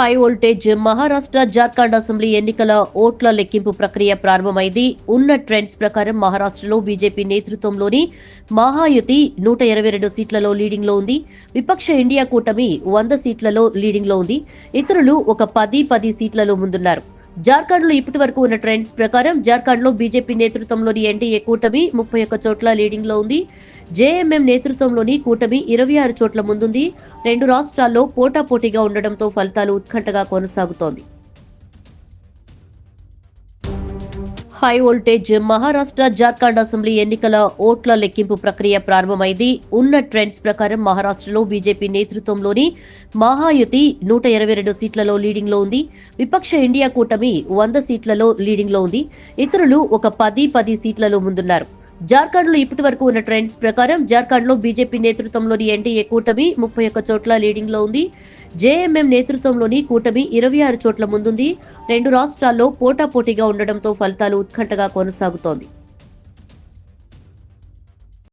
High voltage Maharashtra Jharkhand assembly ఎన్నికల ఓట్ల లెక్కింపు ప్రక్రియ ప్రారంభమైంది. ఉన్న ట్రెండ్స్ ప్రకారం మహారాష్ట్రలో బీజేపీ నేతృత్వంలోని మహాయుతి నూట ఇరవై రెండు సీట్లలో లీడింగ్లో ఉంది. విపక్ష ఇండియా కూటమి వంద సీట్లలో లీడింగ్లో ఉంది. ఇతరులు ఒక పది పది సీట్లలో ముందున్నారు. జార్ఖండ్లో ఇప్పటి వరకు ఉన్న ట్రెండ్స్ ప్రకారం జార్ఖండ్లో బీజేపీ నేతృత్వంలోని ఎన్డీఏ కూటమి ముప్పై ఒక్క చోట్ల లీడింగ్లో ఉంది. జేఎంఎం నేతృత్వంలోని కూటమి ఇరవై ఆరు చోట్ల ముందుంది. రెండు రాష్ట్రాల్లో పోటాపోటీగా ఉండడంతో ఫలితాలు ఉత్కంఠగా కొనసాగుతోంది. High voltage Maharashtra Jharkhand assembly ఎన్నికల ఓట్ల లెక్కింపు ప్రక్రియ ప్రారంభమైంది. ఉన్న ట్రెండ్స్ ప్రకారం మహారాష్ట్రలో బీజేపీ నేతృత్వంలోని మహాయుతి నూట ఇరవై రెండు సీట్లలో లీడింగ్లో ఉంది. విపక్ష ఇండియా కూటమి వంద సీట్లలో లీడింగ్లో ఉంది. ఇతరులు ఒక పది పది సీట్లలో ముందున్నారు. జార్ఖండ్లో ఇప్పటి వరకు ఉన్న ట్రెండ్స్ ప్రకారం జార్ఖండ్లో బీజేపీ నేతృత్వంలోని ఎన్డీఏ కూటమి ముప్పై ఒక్క చోట్ల లీడింగ్లో ఉంది. జేఎంఎం నేతృత్వంలోని కూటమి ఇరవై ఆరు చోట్ల ముందుంది. రెండు రాష్ట్రాల్లో పోటాపోటీగా ఉండడంతో ఫలితాలు ఉత్కంఠగా కొనసాగుతోంది.